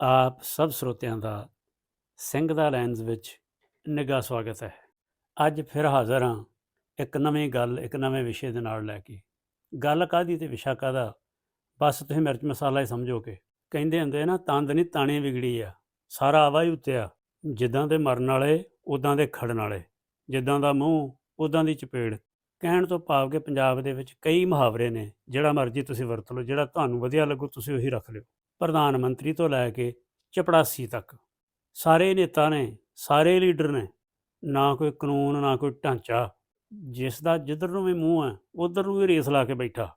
ਆਪ ਸਭ ਸਰੋਤਿਆਂ ਦਾ ਸਿੰਘ ਦਾ ਲੈਂਸ ਵਿੱਚ ਨਿੱਘਾ ਸਵਾਗਤ ਹੈ। ਅੱਜ ਫਿਰ ਹਾਜ਼ਰ ਹਾਂ ਇੱਕ ਨਵੀਂ ਗੱਲ, ਇੱਕ ਨਵੇਂ ਵਿਸ਼ੇ ਦੇ ਨਾਲ ਲੈ ਕੇ। ਗੱਲ ਕਾਦੀ ਤੇ ਵਿਸ਼ਾ ਕਾਦਾ ਬਸ ਤੁਸੀਂ ਮਿਰਚ ਮਸਾਲਾ ਹੀ ਸਮਝੋ ਸਮਝੋਗੇ ਕਹਿੰਦੇ ਹੁੰਦੇ ਨਾ, ਤੰਦ ਨਹੀਂ ਤਾਣੀ ਵਿਗੜੀ ਆ, ਸਾਰਾ ਆਵਾ ਹੀ ਉੱਤੇ ਆ। ਜਿੱਦਾਂ ਦੇ ਮਰਨ ਵਾਲੇ ਉਦਾਂ ਦੇ ਖੜਨ ਵਾਲੇ। ਜਿੱਦਾਂ ਦਾ ਮੂੰਹ ਉਦਾਂ ਦੀ ਚਪੇੜ। ਕਹਿਣ ਤੋਂ ਭਾਵ ਕਿ ਪੰਜਾਬ ਦੇ ਵਿੱਚ ਕਈ ਮੁਹਾਵਰੇ ਨੇ, ਜਿਹੜਾ ਮਰਜ਼ੀ ਤੁਸੀਂ ਵਰਤ ਲਓ, ਜਿਹੜਾ ਤੁਹਾਨੂੰ ਵਧੀਆ ਲੱਗੂ, ਤੁਸੀਂ ਉਹੀ ਰੱਖ ਲਿਓ। ਪ੍ਰਧਾਨ ਮੰਤਰੀ ਤੋਂ ਲੈ ਕੇ ਚਪੜਾਸੀ ਤੱਕ। ਸਾਰੇ ਨੇਤਾ ਨੇ, ਸਾਰੇ ਲੀਡਰ ਨੇ, ਨਾ ਕੋਈ ਕਾਨੂੰਨ, ਨਾ ਕੋਈ ਢਾਂਚਾ। ਜਿਸ ਦਾ ਜਿੱਧਰ ਨੂੰ ਵੀ ਮੂੰਹ ਹੈ, ਉਧਰ ਨੂੰ ਵੀ ਰੇਸ ਲਾ ਕੇ ਬੈਠਾ।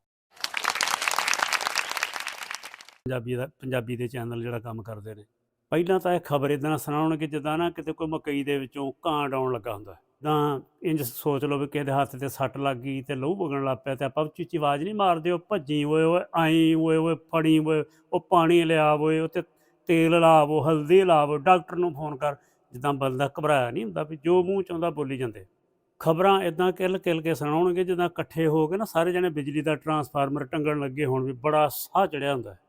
ਪੰਜਾਬੀ ਦਾ, ਪੰਜਾਬੀ ਦੇ ਚੈਨਲ ਜਿਹੜਾ ਕੰਮ ਕਰਦੇ ਨੇ। ਪਹਿਲਾਂ ਤਾਂ ਇਹ ਖਬਰ ਇਦਾਂ ਸੁਣਾਉਣਗੇ ਜਿੱਦਾਂ ਨਾ ਕਿਤੇ ਕੋਈ ਮਕਈ ਦੇ ਵਿੱਚੋਂ ਕਾਂ ਆਉਣ ਲੱਗਾ ਹੁੰਦਾ ਤਾਂ ਇੰਜ ਸੋਚ ਲਓ ਵੀ ਕਿਸੇ ਦੇ ਹੱਥ ਤੇ ਸੱਟ ਲੱਗ ਗਈ ਤੇ ਲਹੂ ਵਗਣ ਲੱਗ ਪਿਆ ਤੇ ਆਪਾਂ ਚੀਚੀ ਆਵਾਜ਼ ਨਹੀਂ ਮਾਰਦੇ, ਉਹ ਭੱਜੀ ਓਏ ਓਏ, ਆਈ ਓਏ ਓਏ, ਫੜੀ ਓਏ, ਉਹ ਪਾਣੀ ਲਿਆ ਓਏ ਉੱਤੇ ਤੇਲ ਲਾਵੋ ਹਲਦੀ ਲਾਵੋ, ਡਾਕਟਰ ਨੂੰ ਫੋਨ ਕਰ। ਜਿੱਦਾਂ ਬੰਦਾ ਘਬਰਾਇਆ ਨਹੀਂ ਹੁੰਦਾ ਵੀ ਜੋ ਮੂੰਹ ਚ ਆਉਂਦਾ ਬੋਲੀ ਜਾਂਦੇ। ਖਬਰਾਂ ਇਦਾਂ ਕਿਲ ਕਿਲ ਕੇ ਸੁਣਾਉਣਗੇ, ਜਿੱਦਾਂ ਇਕੱਠੇ ਹੋ ਕੇ ਨਾ ਸਾਰੇ ਜਣੇ ਬਿਜਲੀ ਦਾ ਟਰਾਂਸਫਾਰਮਰ ਟੰਗਣ ਲੱਗੇ ਹੋਣ ਵੀ ਬੜਾ ਸਾਹ ਚੜਿਆ ਹੁੰਦਾ ਹੈ।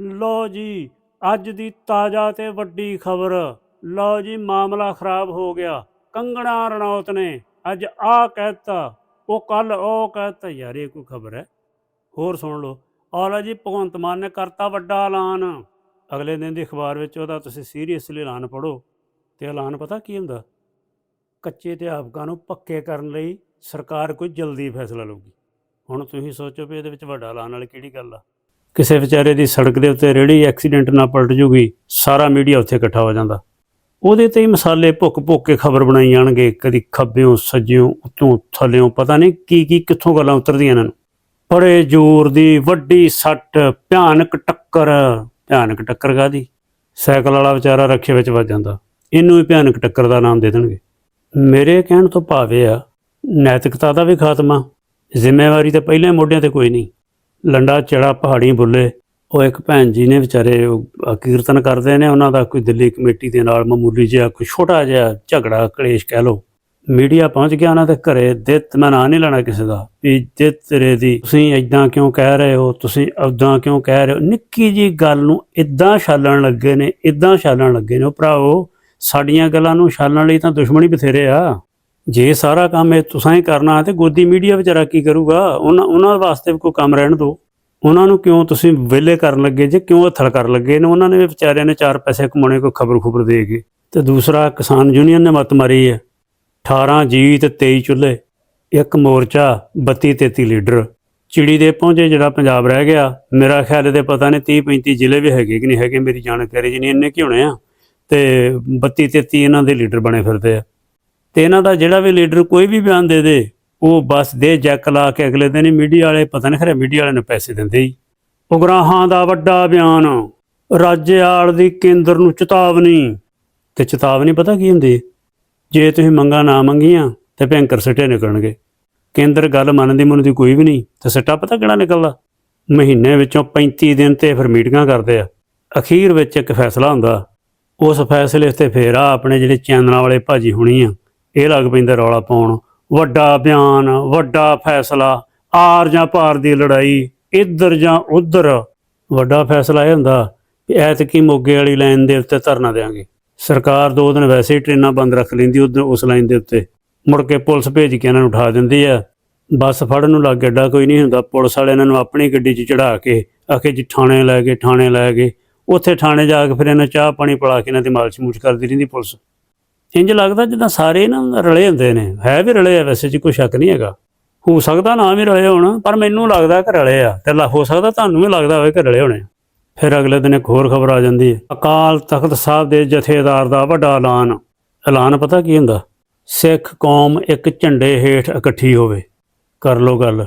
ਲਓ ਜੀ ਅੱਜ ਦੀ ਤਾਜ਼ਾ ਤੇ ਵੱਡੀ ਖਬਰ। ਲਓ ਜੀ, ਮਾਮਲਾ ਖਰਾਬ ਹੋ ਗਿਆ। ਕੰਗਣਾ ਰਣੌਤ ਨੇ ਅੱਜ ਆ ਕਹਿਤਾ। ਉਹ ਕੱਲ ਉਹ ਕਹਿਤਾ, ਯਾਰ ਇਹ ਕੋਈ ਖਬਰ ਹੈ? ਹੋਰ ਸੁਣ ਲਓ। ਔਰ ਜੀ, ਭਗਵੰਤ ਮਾਨ ਨੇ ਕਰਤਾ ਵੱਡਾ ਐਲਾਨ। ਅਗਲੇ ਦਿਨ ਦੀ ਅਖਬਾਰ ਵਿੱਚ ਉਹਦਾ ਤੁਸੀਂ ਸੀਰੀਅਸਲੀ ਐਲਾਨ ਪੜੋ ਤੇ ਐਲਾਨ ਪਤਾ ਕੀ ਹੁੰਦਾ? ਕੱਚੇ ਅਧਿਆਪਕਾਂ ਨੂੰ ਪੱਕੇ ਕਰਨ ਲਈ ਸਰਕਾਰ ਕੋਈ ਜਲਦੀ ਫੈਸਲਾ ਲਊਗੀ। ਹੁਣ ਤੁਸੀਂ ਸੋਚੋ ਵੀ ਇਹਦੇ ਵਿੱਚ ਵੱਡਾ ਐਲਾਨ ਵਾਲੀ ਕਿਹੜੀ ਗੱਲ ਆ? ਕਿਸੇ ਵਿਚਾਰੇ ਦੀ ਸੜਕ ਦੇ ਉੱਤੇ ਰੇੜੀ ਐਕਸੀਡੈਂਟ ਨਾਲ ਪਲਟ ਜੂਗੀ, ਸਾਰਾ ਮੀਡੀਆ ਉੱਥੇ ਇਕੱਠਾ ਹੋ ਜਾਂਦਾ। ਉਹਦੇ ਤੇ ਹੀ ਮਸਾਲੇ ਭੁੱਕ ਭੁੱਕ ਕੇ ਖਬਰ ਬਣਾਈ ਜਾਣਗੇ, ਕਦੀ ਖੱਬਿਓਂ, ਸੱਜਿਓਂ, ਉੱਤੋਂ, ਥੱਲਿਓਂ, ਪਤਾ ਨਹੀਂ ਕੀ ਕੀ ਕਿੱਥੋਂ ਗੱਲਾਂ ਉਤਰਦੀਆਂ ਇਹਨਾਂ ਨੂੰ। ਬੜੇ ਜ਼ੋਰ ਦੀ ਵੱਡੀ ਸੱਟ, ਭਿਆਨਕ ਟੱਕਰ ਭਿਆਨਕ ਟੱਕਰ ਕਾਦੀ ਸਾਈਕਲ ਵਾਲਾ ਵਿਚਾਰਾ ਰੱਖੇ ਵਿੱਚ ਵੱਜ ਜਾਂਦਾ। ਇਹਨੂੰ ਵੀ ਭਿਆਨਕ ਟੱਕਰ ਦਾ ਨਾਮ ਦੇ ਦੇਣਗੇ। ਮੇਰੇ ਕਹਿਣ ਤੋਂ ਭਾਵੇਂ ਆ, ਨੈਤਿਕਤਾ ਦਾ ਵੀ ਖਾਤਮਾ। ਜ਼ਿੰਮੇਵਾਰੀ ਤਾਂ ਪਹਿਲੇ ਮੋਢਿਆਂ ਤੇ ਕੋਈ ਨਹੀਂ। ਲੰਡਾ ਚੜਾ ਪਹਾੜੀ ਬੁੱਲੇ। ਉਹ ਇੱਕ ਭੈਣ ਜੀ ਨੇ ਵਿਚਾਰੇ ਅ, ਕੀਰਤਨ ਕਰਦੇ ਨੇ ਉਹਨਾਂ ਦਾ ਕੋਈ ਦਿੱਲੀ ਕਮੇਟੀ ਦੇ ਨਾਲ ਮਾਮੂਲੀ ਜਿਹਾ ਕੋਈ ਛੋਟਾ ਜਿਹਾ ਝਗੜਾ ਕਲੇਸ਼ ਕਹਿ ਲਓ। ਮੀਡੀਆ ਪਹੁੰਚ ਗਿਆ ਉਹਨਾਂ ਦੇ ਘਰੇ ਦਿੱਤ ਮੈਂ ਨਾਂ ਨਹੀਂ ਲੈਣਾ ਕਿਸੇ ਦਾ। ਵੀ ਦਿੱਤ ਤੇਰੇ ਦੀ ਤੁਸੀਂ ਇਦਾਂ ਕਿਉਂ ਕਹਿ ਰਹੇ ਹੋ? ਤੁਸੀਂ ਉਦਾਂ ਕਿਉਂ ਕਹਿ ਰਹੇ ਹੋ? ਨਿੱਕੀ ਜੀ ਗੱਲ ਨੂੰ ਇਦਾਂ ਛਾਲਣ ਲੱਗੇ ਨੇ ਇਦਾਂ ਛਾਲਣ ਲੱਗੇ ਨੇ। ਉਹ ਭਰਾਵੋ ਸਾਡੀਆਂ ਗੱਲਾਂ ਨੂੰ ਛਾਲਣ ਲਈ ਤਾਂ ਦੁਸ਼ਮਣੀ ਬਥੇਰੇ ਆ। ਜੇ ਸਾਰਾ ਕੰਮ ਇਹ ਤੁਸੀਂ ਹੀ ਕਰਨਾ ਤੇ ਗੋਦੀ ਮੀਡੀਆ ਵਿਚਾਰਾ ਕੀ ਕਰੂਗਾ? ਉਹਨਾਂ ਉਹਨਾਂ ਵਾਸਤੇ ਵੀ ਕੋਈ ਕੰਮ ਰਹਿਣ ਦਿਓ। ਉਹਨਾਂ ਨੂੰ ਕਿਉਂ ਤੁਸੀਂ ਵਿਹਲੇ ਕਰਨ ਲੱਗੇ ਜੇ? ਕਿਉਂ ਹੱਥਲ ਕਰਨ ਲੱਗੇ ਨੇ? ਉਹਨਾਂ ਨੇ ਵੀ ਵਿਚਾਰਿਆਂ ਨੇ ਚਾਰ ਪੈਸੇ ਕਮਾਉਣੇ, ਕੋਈ ਖਬਰ ਖੁਬਰ ਦੇ ਕੇ। ਤੇ ਦੂਸਰਾ, ਕਿਸਾਨ ਯੂਨੀਅਨ ਨੇ ਮਤ ਮਾਰੀ ਹੈ। 18 ਜੀ ਤੇ 23 ਚੁੱਲ੍ਹੇ, ਇੱਕ ਮੋਰਚਾ 32 33 ਲੀਡਰ। ਚਿੜੀ ਦੇ ਪਹੁੰਚੇ ਜਿਹੜਾ ਪੰਜਾਬ ਰਹਿ ਗਿਆ। ਮੇਰਾ ਖਿਆਲ ਇਹਦੇ ਪਤਾ ਨਹੀਂ 30 35 ਜ਼ਿਲ੍ਹੇ ਵੀ ਹੈਗੇ ਕਿ ਨਹੀਂ ਹੈਗੇ। ਮੇਰੀ ਜਾਣਕਾਰੀ ਜੀ ਨਹੀਂ ਇੰਨੇ ਕੀ ਹੋਣੇ ਆ। ਤੇ 32 33 ਇਹਨਾਂ ਦੇ ਲੀਡਰ ਬਣੇ ਫਿਰਦੇ ਆ। ਤੇ ਇਹਨਾਂ ਦਾ ਜਿਹੜਾ ਵੀ ਲੀਡਰ ਕੋਈ ਵੀ ਬਿਆਨ ਦੇ ਦੇ, ਉਹ ਬਸ ਦੇ ਜੈਕ ਲਾ ਕੇ ਅਗਲੇ ਦਿਨ ਹੀ ਮੀਡੀਆ ਵਾਲੇ, ਪਤਾ ਨਹੀਂ ਖਰੇ ਮੀਡੀਆ ਵਾਲਿਆਂ ਨੂੰ ਪੈਸੇ ਦਿੰਦੇ ਹੀ। ਉਗਰਾਹਾਂ ਦਾ ਵੱਡਾ ਬਿਆਨ ਰਾਜੇਆਲ ਦੀ ਕੇਂਦਰ ਨੂੰ ਚੇਤਾਵਨੀ। ਤੇ ਚੇਤਾਵਨੀ ਪਤਾ ਕੀ ਹੁੰਦੀ ਹੈ? ਜੇ ਤੁਸੀਂ ਮੰਗਾ ਨਾ ਮੰਗੀਆਂ, ਤੇ ਭੈਂਕਰ ਸਿੱਟੇ ਨਿਕਲਣਗੇ। ਕੇਂਦਰ ਗੱਲ ਮੰਨਦੀ ਮੁੰਨਦੀ ਕੋਈ ਵੀ ਨਹੀਂ, ਤੇ ਸਿੱਟਾ ਪਤਾ ਕਿਹੜਾ ਨਿਕਲਦਾ? ਮਹੀਨੇ ਵਿੱਚੋਂ 35 ਦਿਨ ਤੇ ਫਿਰ ਮੀਟਿੰਗਾਂ ਕਰਦੇ ਆ। ਅਖੀਰ ਵਿੱਚ ਇੱਕ ਫੈਸਲਾ ਹੁੰਦਾ, ਉਸ ਫੈਸਲੇ ਤੇ ਫੇਰ ਆ ਆਪਣੇ ਜਿਹੜੇ ਚੈਨਲਾਂ ਵਾਲੇ ਭਾਜੀ ਹੋਣੀ ਆ ਇਹ ਲੱਗ ਪੈਂਦਾ ਰੌਲਾ ਪਾਉਣ। ਵੱਡਾ ਬਿਆਨ, ਵੱਡਾ ਫੈਸਲਾ ਆਰ ਜਾਂ ਪਾਰ ਦੀ ਲੜਾਈ, ਇੱਧਰ ਜਾਂ ਉੱਧਰ। ਵੱਡਾ ਫੈਸਲਾ ਇਹ ਹੁੰਦਾ ਕਿ ਐਤਕੀ ਮੋਗੇ ਵਾਲੀ ਲਾਈਨ ਦੇ ਉੱਤੇ ਧਰਨਾ ਦੇਾਂਗੇ ਸਰਕਾਰ ਦੋ ਦਿਨ ਵੈਸੇ ਹੀ ਟ੍ਰੇਨਾਂ ਬੰਦ ਰੱਖ ਲੈਂਦੀ ਉਧਰ ਉਸ ਲਾਈਨ ਦੇ ਉੱਤੇ। ਮੁੜ ਕੇ ਪੁਲਿਸ ਭੇਜ ਕੇ ਇਹਨਾਂ ਨੂੰ ਉਠਾ ਦਿੰਦੀ ਆ। ਬੱਸ ਫੜਨ ਨੂੰ ਲੱਗ ਅੱਡਾ ਕੋਈ ਨਹੀਂ ਹੁੰਦਾ। ਪੁਲਿਸ ਵਾਲੇ ਇਹਨਾਂ ਨੂੰ ਆਪਣੀ ਗੱਡੀ 'ਚ ਚੜਾ ਕੇ ਆਖੇ ਜੀ ਥਾਣੇ ਲੈ ਗਏ, ਥਾਣੇ ਲੈ ਗਏ। ਉੱਥੇ ਥਾਣੇ ਜਾ ਕੇ ਫਿਰ ਇਹਨਾਂ ਚਾਹ ਪਾਣੀ ਪਿਲਾ ਕੇ ਇਹਨਾਂ ਦੀ ਮਾਲਸ਼ ਮੂਛ ਕਰਦੀ ਰਹਿੰਦੀ ਪੁਲਿਸ। ਇੰਜ ਲੱਗਦਾ ਜਿੱਦਾਂ ਸਾਰੇ ਨਾ ਰਲੇ ਹੁੰਦੇ ਨੇ। ਹੈ ਵੀ ਰਲੇ ਆ ਵੈਸੇ ਜੀ, ਕੋਈ ਸ਼ੱਕ ਨਹੀਂ ਹੈਗਾ। ਹੋ ਸਕਦਾ ਨਾ ਵੀ ਰਲੇ ਹੋਣ, ਪਰ ਮੈਨੂੰ ਲੱਗਦਾ ਕਿ ਰਲੇ ਆ। ਤੇ ਹੋ ਸਕਦਾ ਤੁਹਾਨੂੰ ਵੀ ਲੱਗਦਾ ਹੋਵੇ ਕਿ ਰਲੇ ਹੋਣੇ। ਆ। ਫਿਰ ਅਗਲੇ ਦਿਨ ਇੱਕ ਹੋਰ ਖਬਰ ਆ ਜਾਂਦੀ ਹੈ। ਅਕਾਲ ਤਖਤ ਸਾਹਿਬ ਦੇ ਜਥੇਦਾਰ ਦਾ ਵੱਡਾ ਐਲਾਨ। ਐਲਾਨ ਪਤਾ ਕੀ ਹੁੰਦਾ? ਸਿੱਖ ਕੌਮ ਇੱਕ ਝੰਡੇ ਹੇਠ ਇਕੱਠੀ ਹੋਵੇ। ਕਰ ਲੋ ਗੱਲ।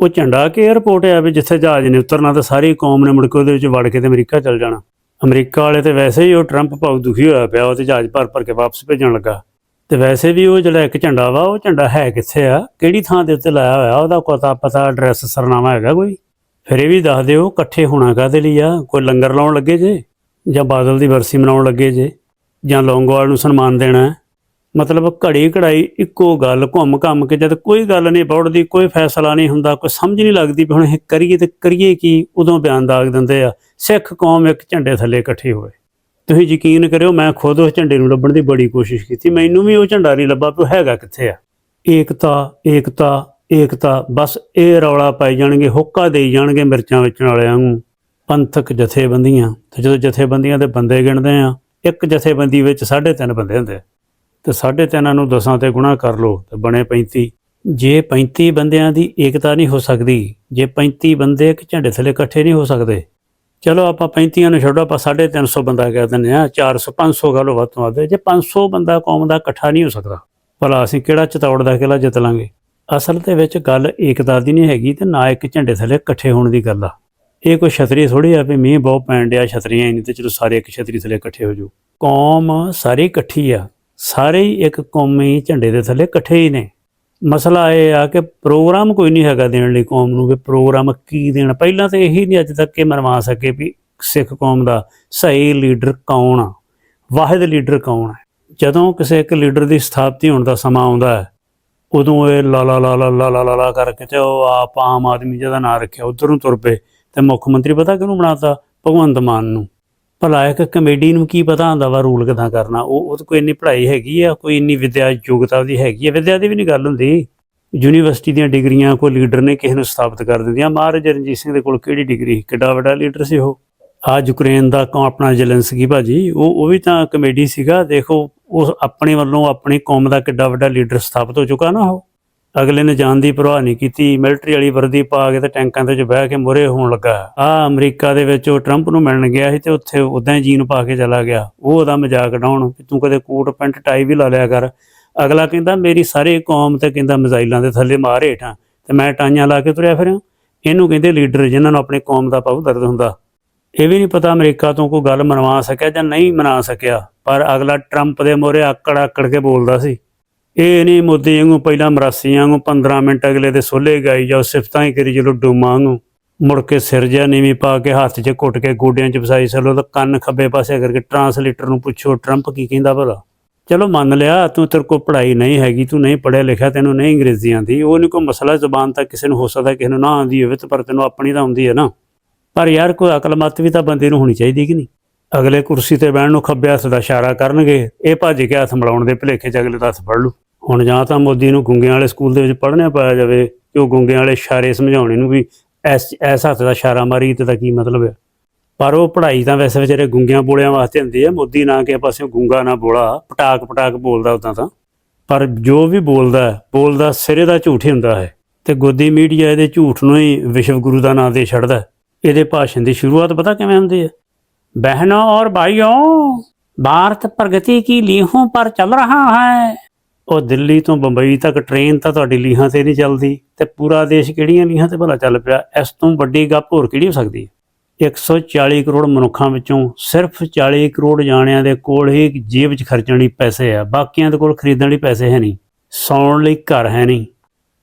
ਉਹ ਝੰਡਾ ਕਿ 에ਅਰਪੋਰਟ ਆ ਵੀ ਜਿੱਥੇ ਜਹਾਜ਼ ਨੇ ਉਤਰਨਾ ਤਾਂ ਸਾਰੀ ਕੌਮ ਨੇ ਮੁੜ ਕੇ ਉਹਦੇ ਵਿੱਚ ਵੜ ਕੇ ਤੇ ਅਮਰੀਕਾ ਚਲ ਜਾਣਾ। ਅਮਰੀਕਾ ਵਾਲੇ ਤੇ ਵੈਸੇ ਹੀ ਉਹ ਟਰੰਪ ਭਾਉ ਦੁਖੀ ਹੋਇਆ ਪਿਆ, ਉਹ ਤੇ ਜਹਾਜ਼ ਭਰ ਭਰ ਕੇ ਵਾਪਸ ਭੇਜਣ ਲੱਗਾ। ਤੇ ਵੈਸੇ ਵੀ ਉਹ ਜਿਹੜਾ ਇੱਕ ਝੰਡਾ ਵਾ, ਉਹ ਝੰਡਾ ਹੈ ਕਿੱਥੇ ਆ? ਕਿਹੜੀ ਥਾਂ ਦੇ ਉੱਤੇ ਲਾਇਆ ਹੋਇਆ? ਉਹਦਾ ਪਤਾ ਪਤਾ ਐਡਰੈਸ ਸਰਨਾਮਾ ਹੈਗਾ ਕੋਈ? ਫਿਰ ਇਹ ਵੀ ਦੱਸ ਦਿਓ, ਇਕੱਠੇ ਹੋਣਾ ਕਾਹਦੇ ਲਈ ਆ? ਕੋਈ ਲੰਗਰ ਲਾਉਣ ਲੱਗੇ ਜੇ? ਜਾਂ ਬਾਦਲ ਦੀ ਵਰਸੀ ਮਨਾਉਣ ਲੱਗੇ ਜੇ? ਜਾਂ ਲੌਂਗੋਵਾਲ ਨੂੰ ਸਨਮਾਨ ਦੇਣਾ? ਮਤਲਬ ਘੜੀ ਘੜਾਈ ਇੱਕੋ ਗੱਲ, ਘੁੰਮ ਘੰਮ ਕੇ ਜਦ ਕੋਈ ਗੱਲ ਨਹੀਂ ਬੌੜਦੀ, ਕੋਈ ਫੈਸਲਾ ਨਹੀਂ ਹੁੰਦਾ, ਕੋਈ ਸਮਝ ਨਹੀਂ ਲੱਗਦੀ ਵੀ ਹੁਣ ਇਹ ਕਰੀਏ ਤੇ ਕਰੀਏ ਕੀ, ਉਦੋਂ ਬਿਆਨ ਦਾਗ ਦਿੰਦੇ ਆ। ਸਿੱਖ ਕੌਮ ਇੱਕ ਝੰਡੇ ਥੱਲੇ ਇਕੱਠੀ ਹੋਵੇ। ਤੁਸੀਂ ਯਕੀਨ ਕਰਿਓ, ਮੈਂ ਖੁਦ ਉਸ ਝੰਡੇ ਨੂੰ ਲੱਭਣ ਦੀ ਬੜੀ ਕੋਸ਼ਿਸ਼ ਕੀਤੀ। ਮੈਨੂੰ ਵੀ ਉਹ ਝੰਡਾ ਨਹੀਂ ਲੱਭਾ ਵੀ ਉਹ ਹੈਗਾ ਕਿੱਥੇ ਆ। ਏਕਤਾ ਏਕਤਾ ਏਕਤਾ, ਬਸ ਇਹ ਰੌਲਾ ਪਾਈ ਜਾਣਗੇ, ਹੁੱਕਾ ਦੇਈ ਜਾਣਗੇ ਮਿਰਚਾਂ ਵੇਚਣ ਵਾਲਿਆਂ ਨੂੰ ਪੰਥਕ ਜਥੇਬੰਦੀਆਂ, ਤੇ ਜਦੋਂ ਜਥੇਬੰਦੀਆਂ ਦੇ ਬੰਦੇ ਗਿਣਦੇ ਆ, ਇੱਕ ਜਥੇਬੰਦੀ ਵਿੱਚ 3.5 ਬੰਦੇ ਹੁੰਦੇ ਆ। ਤੇ 3.5 ਨੂੰ ਦਸਾਂ ਤੇ ਗੁਣਾ ਕਰ ਲਓ ਤੇ ਬਣੇ 35 ਜੇ 35 ਬੰਦਿਆਂ ਦੀ ਏਕਤਾ ਨਹੀਂ ਹੋ ਸਕਦੀ, ਜੇ 35 ਬੰਦੇ ਇੱਕ ਝੰਡੇ ਥੱਲੇ ਇਕੱਠੇ ਨਹੀਂ ਹੋ ਸਕਦੇ, ਚਲੋ ਆਪਾਂ 35 ਨੂੰ ਛੱਡੋ, ਆਪਾਂ 350 ਬੰਦਾ ਕਹਿ ਦਿੰਦੇ ਆ 400 500 ਗੱਲ ਵੱਧ ਤੋਂ ਵੱਧ ਜੇ 500 ਬੰਦਾ ਕੌਮ ਦਾ ਇਕੱਠਾ ਨਹੀਂ ਹੋ ਸਕਦਾ, ਭਲਾ ਅਸੀਂ ਕਿਹੜਾ ਚਤੌੜ ਦਾ ਕਿਲਾ ਜਿੱਤ ਲਾਂਗੇ? ਅਸਲ ਦੇ ਵਿੱਚ ਗੱਲ ਏਕਤਾ ਦੀ ਨਹੀਂ ਹੈਗੀ ਤੇ ਨਾ ਇੱਕ ਝੰਡੇ ਥੱਲੇ ਇਕੱਠੇ ਹੋਣ ਦੀ ਗੱਲ ਆ। ਇਹ ਕੋਈ ਛਤਰੀ ਥੋੜੀ ਆ ਵੀ ਮੀਂਹ ਬਹੁਤ ਪੈਣ ਡਿਆ, ਛਤਰੀਆਂ ਹੀ ਨਹੀਂ ਤੇ ਚਲੋ ਸਾਰੇ ਇੱਕ ਛਤਰੀ ਥੱਲੇ ਇਕੱਠੇ ਹੋ ਜਾਓ। ਕੌਮ ਸਾਰੀ ਇਕੱਠੀ ਆ। ਸਾਰੇ ਹੀ ਇੱਕ ਕੌਮੀ ਝੰਡੇ ਦੇ ਥੱਲੇ ਇਕੱਠੇ ਹੀ ਨੇ। ਮਸਲਾ ਇਹ ਆ ਕਿ ਪ੍ਰੋਗਰਾਮ ਕੋਈ ਨਹੀਂ ਹੈਗਾ ਦੇਣ ਲਈ ਕੌਮ ਨੂੰ ਕਿ ਪ੍ਰੋਗਰਾਮ ਕੀ ਦੇਣ। ਪਹਿਲਾਂ ਤਾਂ ਇਹੀ ਨਹੀਂ ਅੱਜ ਤੱਕ ਇਹ ਮਨਵਾ ਸਕੇ ਵੀ ਸਿੱਖ ਕੌਮ ਦਾ ਸਹੀ ਲੀਡਰ ਕੌਣ ਆ, ਵਾਹਿਦ ਲੀਡਰ ਕੌਣ ਹੈ ਜਦੋਂ ਕਿਸੇ ਇੱਕ ਲੀਡਰ ਦੀ ਸਥਾਪਤੀ ਹੋਣ ਦਾ ਸਮਾਂ ਆਉਂਦਾ ਹੈ, ਉਦੋਂ ਇਹ ਲਾ ਲਾ ਲਾ ਲਾ ਲਾ ਲਾ ਲਾ ਕਰਕੇ ਤੇ ਉਹ ਆਪ ਆਮ ਆਦਮੀ ਜਿਹਦਾ ਨਾਂ ਰੱਖਿਆ, ਉਧਰ ਨੂੰ ਤੁਰ ਪਏ ਤੇ ਮੁੱਖ ਮੰਤਰੀ ਪਤਾ ਕਿਹਨੂੰ ਬਣਾਤਾ? ਭਗਵੰਤ ਮਾਨ ਨੂੰ। ਭਲਾ ਇੱਕ ਕਮੇਡੀ ਨੂੰ ਕੀ ਪਤਾ ਹੁੰਦਾ ਵਾ ਰੂਲ ਕਿਦਾਂ ਕਰਨਾ, ਉਹ ਉਹ ਤਾਂ ਕੋਈ ਇੰਨੀ ਪੜ੍ਹਾਈ ਹੈਗੀ ਆ, ਕੋਈ ਇੰਨੀ ਵਿਦਿਆ ਯੋਗਤਾ ਉਹਦੀ ਹੈਗੀ ਆ, ਵਿਦਿਆ ਦੀ ਵੀ ਨਹੀਂ ਗੱਲ ਹੁੰਦੀ। ਯੂਨੀਵਰਸਿਟੀ ਦੀਆਂ ਡਿਗਰੀਆਂ ਕੋਈ ਲੀਡਰ ਨੇ ਕਿਸੇ ਨੂੰ ਸਥਾਪਿਤ ਕਰ ਦਿੰਦੀਆਂ। ਮਹਾਰਾਜਾ ਰਣਜੀਤ ਸਿੰਘ ਦੇ ਕੋਲ ਕਿਹੜੀ ਡਿਗਰੀ? ਸੀ ਕਿੱਡਾ ਵੱਡਾ ਲੀਡਰ ਸੀ ਉਹ। ਆ ਯੂਕਰੇਨ ਦਾ ਕੌ ਆਪਣਾ ਜ਼ੈਲੈਂਸਕੀ ਭਾਜੀ, ਉਹ ਉਹ ਵੀ ਤਾਂ ਕਮੇਡੀ ਸੀਗਾ। ਦੇਖੋ, ਉਹ ਆਪਣੇ ਵੱਲੋਂ ਆਪਣੀ ਕੌਮ ਦਾ ਕਿੱਡਾ ਵੱਡਾ ਲੀਡਰ ਸਥਾਪਿਤ ਹੋ ਚੁੱਕਾ ਨਾ ਉਹ। ਅਗਲੇ ਨੇ ਜਾਨ ਦੀ ਪਰਵਾਹ ਨਹੀਂ ਕੀਤੀ। ਮਿਲਟਰੀ ਵਾਲੀ ਵਰਦੀ ਪਾ ਕੇ ਤੇ ਟੈਂਕਾਂ ਦੇ ਵਿੱਚ ਬਹਿ ਕੇ ਮੁਰੇ ਹੋਣ ਲੱਗਾ। ਆ ਅਮਰੀਕਾ ਦੇ ਵਿੱਚ ਉਹ ਟਰੰਪ ਨੂੰ ਮਿਲਣ ਗਿਆ ਸੀ ਤੇ ਉੱਥੇ ਉਦਾਂ ਹੀ ਜੀਨ ਪਾ ਕੇ ਚਲਾ ਗਿਆ। ਉਹ ਉਹਦਾ ਮਜ਼ਾਕ ਡਾਉਣ ਵੀ ਤੂੰ ਕਦੇ ਕੋਟ, ਪੈਂਟ, ਟਾਈ ਵੀ ਲਾ ਲਿਆ ਕਰ। ਅਗਲਾ ਕਹਿੰਦਾ, ਮੇਰੀ ਸਾਰੇ ਕੌਮ ਤੇ ਕਹਿੰਦਾ ਮਿਜ਼ਾਈਲਾਂ ਦੇ ਥੱਲੇ ਮਾਰ ਹੇਠਾਂ ਤੇ ਮੈਂ ਟਾਈਆਂ ਲਾ ਕੇ ਤੁਰਿਆ ਫਿਰਿਆ ਇਹਨੂੰ ਕਹਿੰਦੇ ਲੀਡਰ ਜਿਨ੍ਹਾਂ ਨੂੰ ਆਪਣੀ ਕੌਮ ਦਾ ਪਾਉ ਦਰਦ ਹੁੰਦਾ। ਇਹ ਵੀ ਨਹੀਂ ਪਤਾ ਅਮਰੀਕਾ ਤੋਂ ਕੋਈ ਗੱਲ ਮਨਵਾ ਸਕਿਆ ਜਾਂ ਨਹੀਂ ਮਨਾ ਸਕਿਆ, ਪਰ ਅਗਲਾ ਟਰੰਪ ਦੇ ਮੋਰੇ ਆਕੜ ਆਕੜ ਕੇ ਬੋਲਦਾ ਸੀ। ਇਹ ਨਹੀਂ ਮੋਦੀ ਵਾਂਗੂ ਪਹਿਲਾਂ ਮਰਾਸੀਆਂ ਵਾਂਗੂ 15 ਮਿੰਟ ਅਗਲੇ ਦੇ ਸੋਲੇ ਗਾਈ ਜਾਓ, ਸਿਫਤਾਂ ਹੀ ਕਰੀ ਚਲੋ ਡੂਮਾਂ ਵਾਂਗੂ। ਮੁੜ ਕੇ ਸਿਰ ਜਿਹਾ ਨੀਵੀਂ ਪਾ ਕੇ ਹੱਥ 'ਚ ਘੁੱਟ ਕੇ ਗੋਡਿਆਂ 'ਚ ਫਸਾਈ ਚਲੋ ਤਾਂ ਕੰਨ ਖੱਬੇ ਪਾਸੇ ਕਰਕੇ ਟਰਾਂਸਲੇਟਰ ਨੂੰ ਪੁੱਛੋ, ਟਰੰਪ ਕੀ ਕਹਿੰਦਾ ਭਲਾ? ਚਲੋ ਮੰਨ ਲਿਆ, ਤੂੰ ਤੇਰੇ ਕੋਲ ਪੜ੍ਹਾਈ ਨਹੀਂ ਹੈਗੀ, ਤੂੰ ਨਹੀਂ ਪੜ੍ਹਿਆ ਲਿਖਿਆ, ਤੈਨੂੰ ਨਹੀਂ ਅੰਗਰੇਜ਼ੀ ਆਉਂਦੀ ਉਹ ਨਹੀਂ ਕੋਈ ਮਸਲਾ ਜਬਾਨ ਤਾਂ ਕਿਸੇ ਨੂੰ ਹੋ ਸਕਦਾ ਕਿਸੇ ਨੂੰ ਨਾ ਆਉਂਦੀ ਹੋਵੇ ਤੇ ਪਰ ਤੈਨੂੰ ਆਪਣੀ ਤਾਂ ਆਉਂਦੀ ਹੈ ਨਾ। ਪਰ ਯਾਰ, ਕੋਈ ਅਕਲ ਮੱਤ ਵੀ ਤਾਂ ਬੰਦੇ ਨੂੰ ਹੋਣੀ ਚਾਹੀਦੀ ਕਿ ਨਹੀਂ? ਅਗਲੇ ਕੁਰਸੀ ਤੇ ਬਹਿਣ ਨੂੰ ਖੱਬੇ ਹੱਥ ਦਾ ਇਸ਼ਾਰਾ ਕਰਨਗੇ, ਇਹ ਭੱਜ ਕੇ ਹੱਥ ਮਿਲਾਉਣ ਦੇ ਭਲੇਖੇ 'ਚ ਅਗਲੇ ਦਾ ਹੱਥ ਫੜ ਲੂ ਹੁਣ ਜਾਂ ਤਾਂ ਮੋਦੀ ਨੂੰ ਗੁੰਗਿਆਂ ਵਾਲੇ ਸਕੂਲ ਦੇ ਵਿੱਚ ਪੜ੍ਹਨਾ ਪਾਇਆ ਜਾਵੇ, ਕਿ ਉਹ ਗੁੰਗਿਆਂ ਵਾਲੇ ਇਸ਼ਾਰੇ ਸਮਝਾਉਣੇ ਨੂੰ ਵੀ ਐਸ ਐਸ ਹੱਥ ਦਾ ਇਸ਼ਾਰਾ ਮਾਰੀ, ਤੇ ਦਾ ਕੀ ਮਤਲਬ ਹੈ? ਪਰ ਉਹ ਪੜ੍ਹਾਈ ਤਾਂ ਵੈਸੇ ਵਿਚਾਰੇ ਗੁੰਗਿਆਂ ਬੋਲਿਆਂ ਵਾਸਤੇ ਹੁੰਦੀ ਹੈ, ਮੋਦੀ ਨਾ ਕਿ ਪਾਸੇ ਗੁੰਗਾ ਨਾ ਬੋਲਾ, ਪਟਾਕ ਪਟਾਕ ਬੋਲਦਾ ਉਦਾਂ ਤਾਂ। ਪਰ ਜੋ ਵੀ ਬੋਲਦਾ ਬੋਲਦਾ ਸਿਰੇ ਦਾ ਝੂਠ ਹੀ ਹੁੰਦਾ ਹੈ, ਤੇ ਗੋਦੀ ਮੀਡੀਆ ਇਹਦੇ ਝੂਠ ਨੂੰ ਹੀ ਵਿਸ਼ਵ ਗੁਰੂ ਦਾ ਨਾਮ ਦੇ ਛੱਡਦਾ ਇਹਦੇ ਭਾਸ਼ਣ ਦੀ ਸ਼ੁਰੂਆਤ ਪਤਾ ਕਿਵੇਂ ਹੁੰਦੀ ਹੈ? बहनों और भाइयों भारत प्रगति की लीहों पर चल रहा है ਉਹ ਦਿੱਲੀ ਤੋਂ ਬੰਬਈ ਤੱਕ ਟ੍ਰੇਨ ਤਾਂ ਤੁਹਾਡੀ ਲੀਹਾਂ ਤੇ ਨਹੀਂ ਚੱਲਦੀ ਤੇ ਪੂਰਾ ਦੇਸ਼ ਕਿਹੜੀਆਂ ਲੀਹਾਂ ਤੇ ਭਲਾ ਚੱਲ ਪਿਆ ਇਸ ਤੋਂ ਵੱਡੀ ਗੱਪ ਹੋਰ ਕਿਹੜੀ ਹੋ ਸਕਦੀ ਹੈ 140 ਕਰੋੜ ਮਨੁੱਖਾਂ ਵਿੱਚੋਂ ਸਿਰਫ 40 ਕਰੋੜ ਜਾਣਿਆਂ ਦੇ ਕੋਲ ਹੀ ਜੇਬ 'ਚ ਖਰਚਣ ਲਈ ਪੈਸੇ ਆ ਬਾਕੀਆਂ ਦੇ ਕੋਲ ਖਰੀਦਣ ਲਈ ਪੈਸੇ ਹੈ ਨਹੀਂ ਸੌਣ ਲਈ ਘਰ ਹੈ ਨਹੀਂ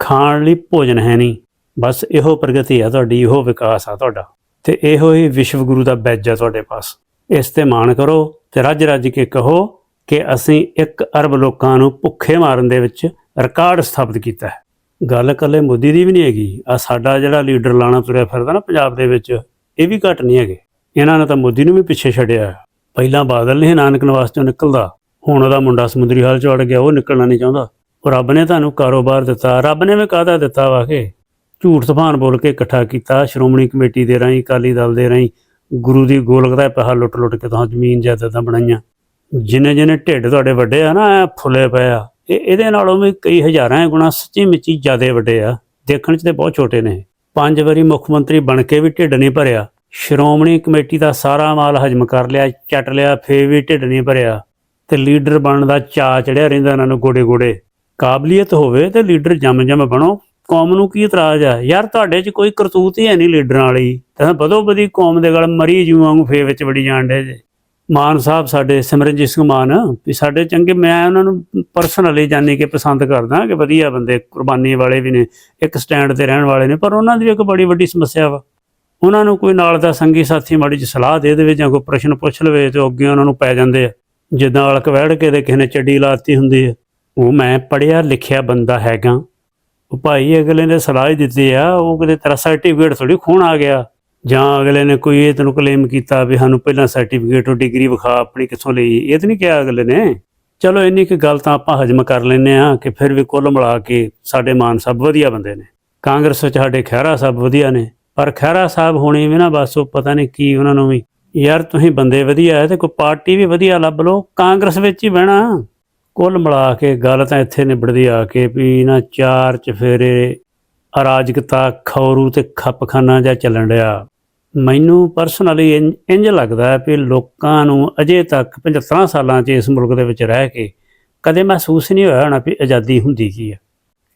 ਖਾਣ ਲਈ ਭੋਜਨ ਹੈ ਨਹੀਂ ਬਸ ਇਹੋ ਪ੍ਰਗਤੀ ਆ ਤੁਹਾਡੀ ਇਹੋ ਵਿਕਾਸ ਆ ਤੁਹਾਡਾ ਤੇ ਇਹੋ ਹੀ ਵਿਸ਼ਵ ਗੁਰੂ ਦਾ ਬੈਜ ਆ ਤੁਹਾਡੇ ਪਾਸ। ਇਸ ਤੇ ਮਾਣ ਕਰੋ ਤੇ ਰੱਜ ਰੱਜ ਕੇ ਕਹੋ ਕਿ ਅਸੀਂ 1 ਅਰਬ ਲੋਕਾਂ ਨੂੰ ਭੁੱਖੇ ਮਾਰਨ ਦੇ ਵਿੱਚ ਰਿਕਾਰਡ ਸਥਾਪਿਤ ਕੀਤਾ ਹੈ। ਗੱਲ ਇਕੱਲੇ ਮੋਦੀ ਦੀ ਵੀ ਨਹੀਂ ਹੈਗੀ। ਆ ਸਾਡਾ ਜਿਹੜਾ ਲੀਡਰ ਲਾਣਾ ਤੁਰਿਆ ਫਿਰਦਾ ਨਾ ਪੰਜਾਬ ਦੇ ਵਿੱਚ, ਇਹ ਵੀ ਘੱਟ ਨਹੀਂ ਹੈਗੇ। ਇਹਨਾਂ ਨੇ ਤਾਂ ਮੋਦੀ ਨੂੰ ਵੀ ਪਿੱਛੇ ਛੱਡਿਆ। ਪਹਿਲਾਂ ਬਾਦਲ ਨਹੀਂ ਨਾਨਕ ਨਿਵਾਸ ਚੋਂ ਨਿਕਲਦਾ। ਹੁਣ ਉਹਦਾ ਮੁੰਡਾ ਸਮੁੰਦਰੀ ਹਾਲ ਚੋਂ ਅੜ ਗਿਆ, ਉਹ ਨਿਕਲਣਾ ਨਹੀਂ ਚਾਹੁੰਦਾ। ਉਹ ਰੱਬ ਨੇ ਤੁਹਾਨੂੰ ਕਾਰੋਬਾਰ ਦਿੱਤਾ, ਰੱਬ ਨੇ ਵੀ ਕਾਹਦਾ ਦਿੱਤਾ ਵਾ ਕਿ? ਝੂਠ ਤੂਫਾਨ ਬੋਲ ਕੇ ਇਕੱਠਾ ਕੀਤਾ, ਸ਼੍ਰੋਮਣੀ ਕਮੇਟੀ ਦੇ ਰਾਹੀਂ, ਅਕਾਲੀ ਦਲ ਦੇ ਰਾਹੀਂ, ਗੁਰੂ ਦੀ ਗੋਲਕ ਦਾ ਪੈਸਾ ਲੁੱਟ ਲੁੱਟ ਕੇ ਤਾਂ ਜ਼ਮੀਨ ਜਾਇਦਾਦਾਂ ਬਣਾਈਆਂ। ਜਿਨੇ ਜਿਨੇ ਢਿੱਡ ਤੁਹਾਡੇ ਵੱਡੇ ਆ ਨਾ ਫੁੱਲੇ ਪਏ ਆ। ਇਹ ਇਹਦੇ ਨਾਲੋਂ ਵੀ ਕਈ ਹਜ਼ਾਰਾਂ ਗੁਣਾ ਸੱਚੀ ਮਿੱਚੀ ਜ਼ਿਆਦੇ ਵੱਡੇ ਆ। ਦੇਖਣ 'ਚ ਤੇ ਬਹੁਤ ਛੋਟੇ ਨੇ। ਪੰਜ ਵਾਰੀ ਮੁੱਖ ਮੰਤਰੀ ਬਣ ਕੇ ਵੀ ਢਿੱਡ ਨਹੀਂ ਭਰਿਆ। ਸ਼੍ਰੋਮਣੀ ਕਮੇਟੀ ਦਾ ਸਾਰਾ ਮਾਲ ਹਜਮ ਕਰ ਲਿਆ, ਚੱਟ ਲਿਆ, ਫੇਰ ਵੀ ਢਿੱਡ ਨਹੀਂ ਭਰਿਆ। ਤੇ ਲੀਡਰ ਬਣਨ ਦਾ ਚਾਅ ਚੜਿਆ ਰਹਿੰਦਾ ਇਹਨਾਂ ਨੂੰ ਗੋਡੇ ਗੋਡੇ ਕਾਬਲੀਅਤ ਹੋਵੇ ਤੇ ਲੀਡਰ ਜੰਮ ਜੰਮ ਬਣੋ। ਕੌਮ ਨੂੰ ਕੀ ਇਤਰਾਜ਼ ਆ? ਯਾਰ ਤੁਹਾਡੇ 'ਚ ਕੋਈ ਕਰਤੂਤ ਹੀ ਹੈ ਨਹੀਂ ਲੀਡਰਾਂ ਵਾਲੀ। ਤਾਂ ਬਦੋ ਬਦੀ ਕੌਮ ਦੇ ਗਲ ਮਰੀ ਜੂ ਵਾਂਗੂ ਫੇ ਵਿੱਚ ਵੜੀ ਜਾਣ ਡੇ ਜੇ। ਮਾਨ ਸਾਹਿਬ ਸਾਡੇ ਸਿਮਰਨਜੀਤ ਸਿੰਘ ਮਾਨ, ਵੀ ਸਾਡੇ ਚੰਗੇ, ਮੈਂ ਉਹਨਾਂ ਨੂੰ ਪਰਸਨਲੀ ਜਾਣੀ ਕਿ ਪਸੰਦ ਕਰਦਾ ਕਿ ਵਧੀਆ ਬੰਦੇ, ਕੁਰਬਾਨੀ ਵਾਲੇ ਵੀ ਨੇ, ਇੱਕ ਸਟੈਂਡ ਤੇ ਰਹਿਣ ਵਾਲੇ ਨੇ, ਪਰ ਉਹਨਾਂ ਦੀ ਵੀ ਇੱਕ ਬੜੀ ਵੱਡੀ ਸਮੱਸਿਆ ਵਾ। ਉਹਨਾਂ ਨੂੰ ਕੋਈ ਨਾਲ ਦਾ ਸੰਗੀ ਸਾਥੀ ਮਾੜੀ ਜਿਹੀ ਸਲਾਹ ਦੇ ਦੇਵੇ ਜਾਂ ਕੋਈ ਪ੍ਰਸ਼ਨ ਪੁੱਛ ਲਵੇ ਤੇ ਅੱਗੇ ਉਹਨਾਂ ਨੂੰ ਪੈ ਜਾਂਦੇ ਆ। ਜਿੱਦਾਂ ਅਲਕ ਵਹਿੜ ਕੇ ਤੇ ਕਿਸੇ ਨੇ ਚੱਡੀ ਲਾਤੀ ਹੁੰਦੀ ਹੈ ਉਹ ਮੈਂ ਪੜਿਆ ਲਿਖਿਆ ਬੰਦਾ ਹੈਗਾ। ਉਹ ਭਾਈ ਅਗਲੇ ਨੇ ਸਲਾਹ ਦਿੱਤੀ ਆ, ਉਹ ਕਿਤੇ ਤੇਰਾ ਸਰਟੀਫਿਕੇਟ ਥੋੜੀ ਖੂਨ ਆ ਗਿਆ। ਜਾਂ ਅਗਲੇ ਨੇ ਕੋਈ ਇਹ ਤੈਨੂੰ ਕਲੇਮ ਕੀਤਾ ਵੀ ਸਾਨੂੰ ਪਹਿਲਾਂ ਸਰਟੀਫਿਕੇਟ ਡਿਗਰੀ ਵਿਖਾ, ਆਪਣੀ ਕਿੱਥੋਂ ਲਈ। ਇਹ ਤਾਂ ਨਹੀਂ ਕਿਹਾ ਅਗਲੇ ਨੇ। ਚਲੋ ਇੰਨੀ ਕੁ ਗੱਲ ਤਾਂ ਆਪਾਂ ਹਜਮ ਕਰ ਲੈਨੇ ਆ ਕਿ ਫਿਰ ਵੀ ਕੁੱਲ ਮਿਲਾ ਕੇ ਸਾਡੇ ਮਾਨ ਸਾਹਿਬ ਵਧੀਆ ਬੰਦੇ ਨੇ। ਕਾਂਗਰਸ ਵਿੱਚ ਸਾਡੇ ਖਹਿਰਾ ਸਾਹਿਬ ਵਧੀਆ ਨੇ। ਪਰ ਖਹਿਰਾ ਸਾਹਿਬ ਹੋਣੀ ਵੀ ਨਾ ਬਸ, ਉਹ ਪਤਾ ਨਹੀਂ ਕੀ ਉਹਨਾਂ ਨੂੰ ਵੀ। ਯਾਰ ਤੁਸੀਂ ਬੰਦੇ ਵਧੀਆ ਹੈ ਤੇ ਕੋਈ ਪਾਰਟੀ ਵੀ ਵਧੀਆ ਲੱਭ ਲਓ, ਕਾਂਗਰਸ ਵਿੱਚ ਹੀ ਬਹਿਣਾ। ਕੁੱਲ ਮਿਲਾ ਕੇ ਗੱਲ ਤਾਂ ਇੱਥੇ ਨਿਬੜਦੀ ਆ ਕੇ ਵੀ ਇਹਨਾਂ ਚਾਰ ਚਫੇਰੇ, ਅਰਾਜਕਤਾ, ਖੌਰੂ ਤੇ ਖੱਪਖਾਨਾ ਜਿਹਾ ਚੱਲਣ ਰਿਹਾ ਮੈਨੂੰ ਪਰਸਨਲੀ ਇੰਜ ਲੱਗਦਾ ਵੀ ਲੋਕਾਂ ਨੂੰ ਅਜੇ ਤੱਕ 75 ਸਾਲਾਂ 'ਚ ਇਸ ਮੁਲਕ ਦੇ ਵਿੱਚ ਰਹਿ ਕੇ ਕਦੇ ਮਹਿਸੂਸ ਨਹੀਂ ਹੋਇਆ ਹੋਣਾ ਵੀ ਆਜ਼ਾਦੀ ਹੁੰਦੀ ਕੀ ਹੈ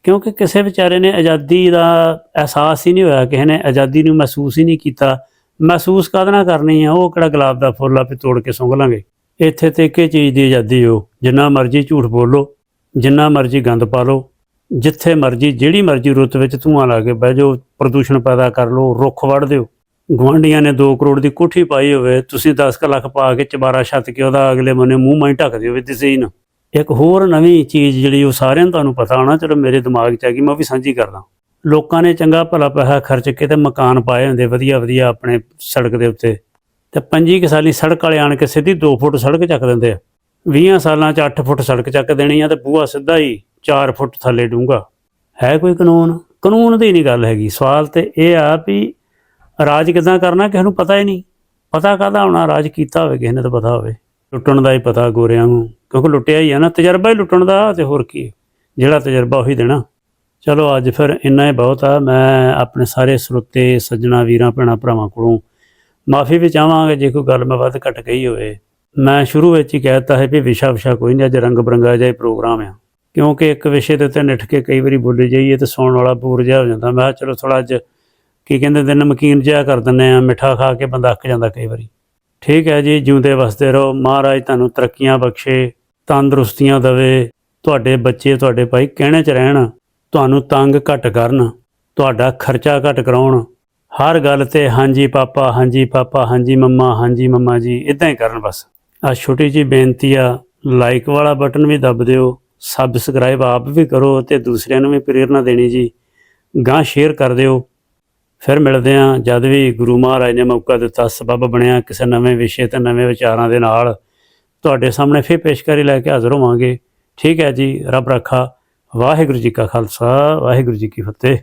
ਕਿਉਂਕਿ ਕਿਸੇ ਵਿਚਾਰੇ ਨੇ ਆਜ਼ਾਦੀ ਦਾ ਅਹਿਸਾਸ ਹੀ ਨਹੀਂ ਹੋਇਆ, ਕਿਸੇ ਨੇ ਆਜ਼ਾਦੀ ਨੂੰ ਮਹਿਸੂਸ ਹੀ ਨਹੀਂ ਕੀਤਾ। ਮਹਿਸੂਸ ਕਦ ਨਾ ਕਰਨੀ ਆ? ਉਹ ਕਿਹੜਾ ਗੁਲਾਬ ਦਾ ਫੁੱਲ ਆ ਵੀ ਤੋੜ ਕੇ ਸੁੰਘ ਲਾਂਗੇ। ਇੱਥੇ ਤੇ ਇੱਕੇ ਚੀਜ਼ ਦੀ ਆਜ਼ਾਦੀ ਹੋ, ਜਿੰਨਾ ਮਰਜ਼ੀ ਝੂਠ ਬੋਲੋ, ਜਿੰਨਾ ਮਰਜ਼ੀ ਗੰਦ ਪਾ ਲਓ, ਜਿੱਥੇ ਮਰਜ਼ੀ, ਜਿਹੜੀ ਮਰਜ਼ੀ ਰੁੱਤ ਵਿੱਚ ਧੂਆਂ ਲਾ ਕੇ ਬਹਿ ਜਾਓ, ਪ੍ਰਦੂਸ਼ਣ ਪੈਦਾ ਕਰ ਲਓ, ਰੁੱਖ ਵੜ ਦਿਓ। ਗੁਆਂਢੀਆਂ ਨੇ 2 ਕਰੋੜ ਦੀ ਕੋਠੀ ਪਾਈ ਹੋਵੇ, ਤੁਸੀਂ 10 ਕੁ ਲੱਖ ਪਾ ਕੇ ਚਬਾਰਾ ਛੱਤ ਕੇ ਉਹਦਾ ਅਗਲੇ ਬੰਨੇ ਮੂੰਹ ਮਾਈ ਢੱਕ ਦਿਓ ਵੀ ਦਿਸੇ ਨਾ ਇੱਕ ਹੋਰ ਨਵੀਂ ਚੀਜ਼ ਜਿਹੜੀ ਉਹ ਸਾਰਿਆਂ ਨੂੰ ਤੁਹਾਨੂੰ ਪਤਾ ਹੋਣਾ, ਚਲੋ ਮੇਰੇ ਦਿਮਾਗ 'ਚ ਆ ਗਈ, ਮੈਂ ਉਹ ਵੀ ਸਾਂਝੀ ਕਰਦਾ। ਲੋਕਾਂ ਨੇ ਚੰਗਾ ਭਲਾ ਪੈਸਾ ਖਰਚ ਕੇ ਤੇ ਮਕਾਨ ਪਾਏ ਹੁੰਦੇ ਵਧੀਆ ਵਧੀਆ ਆਪਣੇ ਸੜਕ ਦੇ ਉੱਤੇ। ਤੇ 25 ਕੁ ਸਾਲੀ ਸੜਕ ਵਾਲੇ ਆਣ ਕੇ ਸਿੱਧੀ 2 ਫੁੱਟ ਸੜਕ ਚੱਕ ਦਿੰਦੇ ਆ। 20 ਸਾਲਾਂ 'ਚ 8 ਫੁੱਟ ਸੜਕ ਚੱਕ ਦੇਣੀ ਆ ਤੇ ਬੂਹਾ ਸਿੱਧਾ ਹੀ 4 ਫੁੱਟ ਥੱਲੇ ਡੂੰਗਾ ਹੈ ਕੋਈ ਕਾਨੂੰਨ? ਕਾਨੂੰਨ ਦੀ ਨਹੀਂ ਗੱਲ ਹੈਗੀ। ਸਵਾਲ ਤੇ ਇਹ ਆ ਵੀ ਰਾਜ ਕਿਦਾਂ ਕਰਨਾ ਕਿਸੇ ਨੂੰ ਪਤਾ ਹੀ ਨਹੀਂ। ਪਤਾ ਕਾਹਦਾ ਹੋਣਾ? ਰਾਜ ਕੀਤਾ ਹੋਵੇ, ਕਿਸੇ ਨੇ ਤਾਂ ਪਤਾ ਹੋਵੇ। ਲੁੱਟਣ ਦਾ ਹੀ ਪਤਾ ਗੋਰਿਆਂ ਨੂੰ, ਕਿਉਂਕਿ ਲੁੱਟਿਆ ਹੀ ਆ ਨਾ। ਤਜਰਬਾ ਹੀ ਲੁੱਟਣ ਦਾ ਤੇ ਹੋਰ ਕੀ। ਜਿਹੜਾ ਤਜਰਬਾ ਉਹੀ ਦੇਣਾ। ਚਲੋ ਅੱਜ ਫਿਰ ਇੰਨਾ ਹੀ ਬਹੁਤ ਆ। ਮੈਂ ਆਪਣੇ ਸਾਰੇ ਸਰੋਤੇ, ਸੱਜਣਾ, ਵੀਰਾਂ, ਭੈਣਾਂ, ਭਰਾਵਾਂ ਕੋਲੋਂ ਮਾਫੀ ਵੀ ਚਾਹਾਂਗਾ ਜੇ ਕੋਈ ਗੱਲ ਮੈਂ ਵੱਧ ਘਟ ਗਈ ਹੋਵੇ। ਮੈਂ ਸ਼ੁਰੂ ਵਿੱਚ ਹੀ ਕਹਿ ਦਿੱਤਾ ਹੈ ਵੀ ਵਿਸ਼ਾ ਵਿਸ਼ਾ ਕੋਈ ਨਹੀਂ, ਅੱਜ ਰੰਗ ਬਰੰਗਾ ਜਿਹਾ ਹੀ ਪ੍ਰੋਗਰਾਮ ਆ। ਕਿਉਂਕਿ ਇੱਕ ਵਿਸ਼ੇ ਦੇ ਉੱਤੇ ਨਿੱਠ ਕੇ ਕਈ ਵਾਰੀ ਬੋਲੀ ਜਾਈਏ ਤੇ ਸੁਣਨ ਵਾਲਾ ਬੋਰ ਜਿਹਾ ਹੋ ਜਾਂਦਾ। ਮੈਂ ਕਿਹਾ ਚਲੋ ਥੋੜਾ ਅੱਜ ਕੀ ਕਹਿੰਦੇ ਦਿਨ ਮਕੀਨ ਜਿਹਾ ਕਰ ਦਿੰਨੇ ਆ ਮਿੱਠਾ ਖਾ ਕੇ ਬੰਦਾ ਅੱਕ ਜਾਂਦਾ ਕਈ ਵਾਰੀ। ਠੀਕ ਹੈ ਜੀ, ਜਿਉਂਦੇ ਵਸਦੇ ਰਹੋ। ਮਹਾਰਾਜ ਤੁਹਾਨੂੰ ਤਰੱਕੀਆਂ ਬਖਸ਼ੇ, ਤੰਦਰੁਸਤੀਆਂ ਦੇਵੇ। ਤੁਹਾਡੇ ਬੱਚੇ, ਤੁਹਾਡੇ ਭਾਈ ਕਹਿਣੇ ਚ ਰਹਿਣ, ਤੁਹਾਨੂੰ ਤੰਗ ਘੱਟ ਕਰਨ, ਤੁਹਾਡਾ ਖਰਚਾ ਘੱਟ ਕਰਾਉਣ। ਹਰ ਗੱਲ ਤੇ ਹਾਂਜੀ ਪਾਪਾ ਹਾਂਜੀ ਪਾਪਾ, ਹਾਂਜੀ ਮੰਮਾ ਹਾਂਜੀ ਮੰਮਾ ਜੀ ਇਦਾਂ ਹੀ ਕਰਨ ਬਸ। ਆ ਛੋਟੀ ਜੀ ਬੇਨਤੀ ਆ ਲਾਈਕ ਵਾਲਾ ਬਟਨ ਵੀ ਦੱਬ ਦਿਓ ਸਬਸਕ੍ਰਾਈਬ ਆਪ ਵੀ ਕਰੋ ਤੇ ਦੂਸਰਿਆਂ ਨੂੰ ਵੀ ਪ੍ਰੇਰਣਾ ਦੇਣੀ ਜੀ। ਗਾਂ ਸ਼ੇਅਰ ਕਰ ਦਿਓ। ਫਿਰ ਮਿਲਦੇ ਹਾਂ, ਜਦ ਵੀ ਗੁਰੂ ਮਹਾਰਾਜ ਨੇ ਮੌਕਾ ਦਿੱਤਾ, ਸਬਬ ਬਣਿਆ ਕਿਸੇ ਨਵੇਂ ਵਿਸ਼ੇ ਤੇ ਨਵੇਂ ਵਿਚਾਰਾਂ ਦੇ ਨਾਲ। ਤੁਹਾਡੇ ਸਾਹਮਣੇ ਫਿਰ ਪੇਸ਼ਕਾਰੀ ਲੈ ਕੇ ਹਾਜ਼ਰ ਹੋਵਾਂਗੇ। ਠੀਕ ਹੈ ਜੀ, ਰੱਬ ਰੱਖਾ। ਵਾਹਿਗੁਰੂ ਜੀ ਕਾ ਖਾਲਸਾ, ਵਾਹਿਗੁਰੂ ਜੀ ਕੀ ਫਤਿਹ।